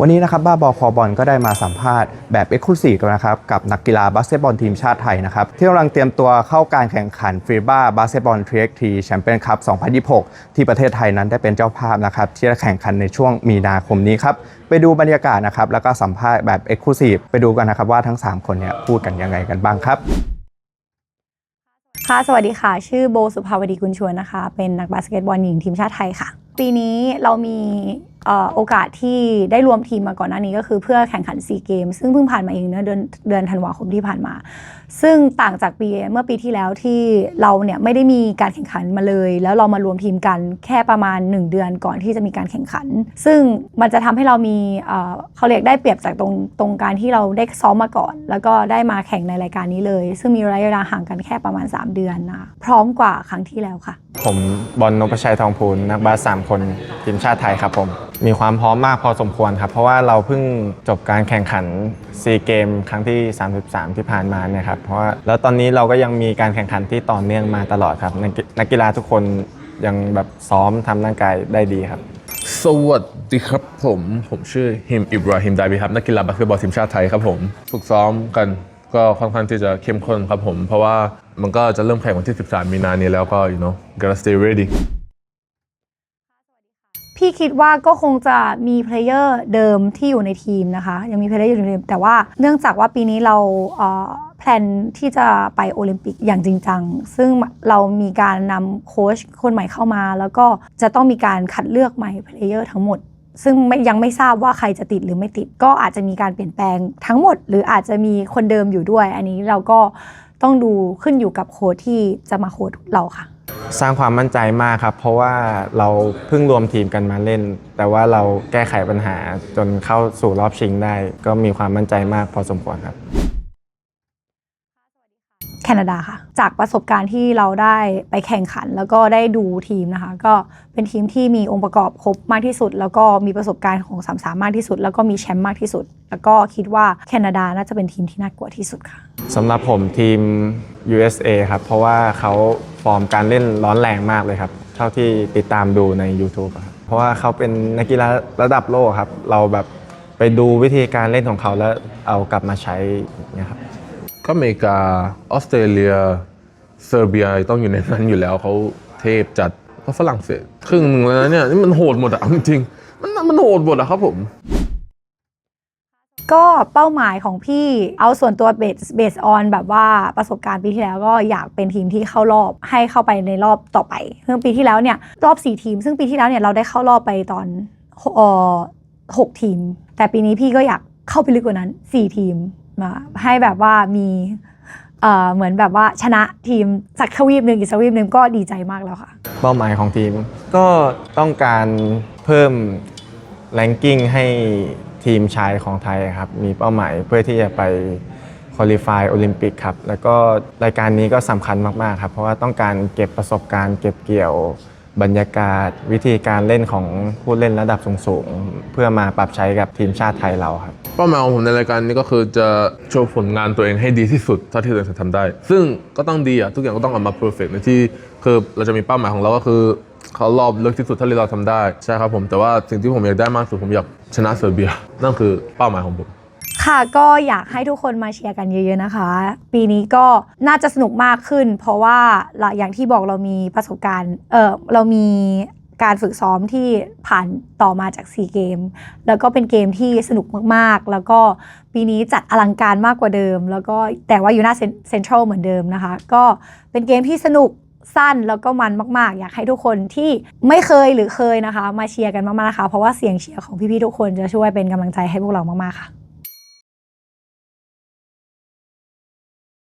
วันนี้นะครับบ้าบอคอบอลก็ได้มาสัมภาษณ์แบบเอ็กซ์คลูซีฟนะครับกับนักกีฬาบาสเกตบอลทีมชาติไทยนะครับที่กำลังเตรียมตัวเข้าการแข่งขันฟีบ้าบาสเกตบอลทรีเอ็กทีแชมเปี้ยนคัพ 2026 ที่ประเทศไทยนั้นได้เป็นเจ้าภาพนะครับที่จะแข่งขันในช่วงมีนาคมนี้ครับ ไปดูบรรยากาศนะครับแล้วก็สัมภาษณ์แบบเอ็กซ์คลูซีฟไปดูกันนะครับว่าทั้ง 3 คนเนี่ยพูดกันยังไงกันบ้างครับค่ะ สวัสดีค่ะ ชื่อโบสุภาวดีกุลชวนนะคะ เป็นนักบาสเกตบอลหญิงทีมชาติไทยค่ะ ปีนี้เรามี โอกาสที่ได้รวมทีมมาก่อนหน้านี้ก็คือเพื่อแข่งขันซีเกมซึ่งเพิ่งผ่านมาเองเนะเดือนเดือนธันวาคมที่ผ่านมา ซึ่งต่างจากปีเมื่อปีที่แล้วที่เราเนี่ยไม่ได้มีการแข่งขันมาเลย แล้วเรามารวมทีมกันแค่ประมาณ 1 เดือนก่อนที่จะมีการแข่งขัน ซึ่งมันจะทำให้เรามีเขาเรียกได้เปรียบจากตรงตรงการที่เราได้ซ้อมมาก่อน แล้วก็ได้มาแข่งในรายการนี้เลย ซึ่งมีระยะเวลาห่างกันแค่ประมาณ 3 เดือนนะพร้อมกว่าครั้งที่แล้วค่ะ ผมบอลนพชัยทองพูลนักบาสสามคนทีมชาติไทยครับผม มีความพร้อมมากพอสมควรครับ เพราะว่าเราเพิ่งจบการแข่งขันซีเกมครั้งที่ 33 ที่ผ่านมาเนี่ยครับเพราะว่าแล้วตอนนี้เราก็ยังมีการแข่งขันที่ต่อเนื่องมาตลอดครับ นักกีฬาทุกคนยังแบบซ้อมทำร่างกายได้ดีครับ สวัสดีครับผม ผมชื่อฮิมอิบราฮิมไดบีครับนักกีฬาบาสเกตบอลทีมชาติไทยครับผม ฝึกซ้อมกัน ก็ค่อนข้างที่จะเข้มข้นครับผม เพราะว่ามันก็จะเริ่มแข่งวันที่ 13 มีนานี้แล้วก็ you know gotta stay ready พี่คิดว่าก็คงจะมีเพลเยอร์เดิมที่อยู่ในทีมนะคะ ยังมีเพลเยอร์อยู่ในทีมแต่ว่าเนื่องจากว่าปีนี้เราเอ่อแพลนที่จะไปโอลิมปิกอย่างจริงจัง ซึ่งเรามีการนำโค้ชคนใหม่เข้ามา แล้วก็จะต้องมีการคัดเลือกใหม่เพลเยอร์ทั้งหมด ซึ่งไม่ยังไม่ทราบว่าใครจะติดหรือไม่ติดก็อาจจะมีการเปลี่ยนแปลงทั้งหมด หรืออาจจะมีคนเดิมอยู่ด้วย อันนี้เราก็ต้องดูขึ้นอยู่กับโค้ดที่จะมาโค้ดเราค่ะ สร้างความมั่นใจมากครับ เพราะว่าเราเพิ่งรวมทีมกันมาเล่น แต่ว่าเราแก้ไขปัญหาจนเข้าสู่รอบชิงได้ ก็มีความมั่นใจมากพอสมควรครับ แคนาดาค่ะ จากประสบการณ์ที่เราได้ไปแข่งขัน แล้วก็ได้ดูทีมนะคะ ก็เป็นทีมที่มีองค์ประกอบครบมากที่สุด แล้วก็มีประสบการณ์ของสามสามมากที่สุด แล้วก็มีแชมป์มากที่สุด แล้วก็คิดว่าแคนาดาน่าจะเป็นทีมที่น่ากลัวที่สุดค่ะสำหรับผมทีม USA ครับ เพราะว่าเขาฟอร์มการเล่นร้อนแรงมากเลยครับ เท่าที่ติดตามดูใน YouTube ครับเพราะว่าเขาเป็นนักกีฬาระดับโลกครับ เราแบบไปดูวิธีการเล่นของเขาแล้วเอากลับมาใช้อย่างเงี้ยครับ ก็อเมริกาออสเตรเลียเซอร์เบียต้องอยู่ในนั้นอยู่แล้วเขาเทพจัดเพราะฝรั่งเศสครึ่งหนึ่งแล้วนะเนี่ยนี่มันโหดหมดอะเอาจริงๆมันมันโหดหมดอะครับผม ก็เป้าหมายของพี่เอาส่วนตัวเบสเบสออนแบบว่าประสบการณ์ปีที่แล้วก็อยากเป็นทีมที่เข้ารอบให้เข้าไปในรอบต่อไปเมื่อปีที่แล้วเนี่ยรอบ 4 ทีม ซึ่งปีที่แล้วเนี่ยเราได้เข้ารอบไปตอนหกทีม แต่ปีนี้พี่ก็อยากเข้าไปลึกกว่านั้น 4 ทีม มาให้แบบว่ามีเหมือนแบบว่าชนะทีมสักทวีปหนึ่งอีกทวีปหนึ่งก็ดีใจมากแล้วค่ะ เป้าหมายของทีมก็ต้องการเพิ่มแ a งกิ้งให้ทีมชายของไทยครับ มีเป้าหมายเพื่อที่จะไปคุริฟายโอลิมปิกครับ แล้วก็รายการนี้ก็สำคัญมาก ๆ ครับ เพราะว่าต้องการเก็บประสบการณ์ เก็บเกี่ยว บรรยากาศวิธีการเล่นของผู้เล่นระดับสูงๆ เพื่อมาปรับใช้กับทีมชาติไทยเราครับเป้าหมายของผมในรายการนี้ก็คือจะโชว์ผลงานตัวเองให้ดีที่สุดเท่าที่ตัวเองจะทำได้ ซึ่งก็ต้องดีอะทุกอย่างก็ต้องออกมาเพอร์เฟกต์ในที่คือเราจะมีเป้าหมายของเราก็คือเขารอบลึกที่สุดเท่าที่เราทำได้ใช่ครับผมแต่ว่าสิ่งที่ผมอยากได้มากสุดผมอยากชนะเซอร์เบียนั่นคือเป้าหมายของผม ค่ะก็อยากให้ทุกคนมาเชียร์กันเยอะๆนะคะ ปีนี้ก็น่าจะสนุกมากขึ้น เพราะว่าอย่างที่บอกเรามีประสบการณ์เออเรามีการฝึกซ้อมที่ผ่านต่อมาจากซีเกม แล้วก็เป็นเกมที่สนุกมากๆ แล้วก็ปีนี้จัดอลังการมากกว่าเดิม แล้วก็แต่ว่าอยู่หน้าเซ็นทรัลเหมือนเดิมนะคะ ก็เป็นเกมที่สนุกสั้นแล้วก็มันมาก ๆ อยากให้ทุกคนที่ไม่เคยหรือเคยนะคะ มาเชียร์กันมากๆนะคะ เพราะว่าเสียงเชียร์ของพี่ ๆ ทุกคนจะช่วยเป็นกำลังใจให้พวกเรามาก ๆ ค่ะ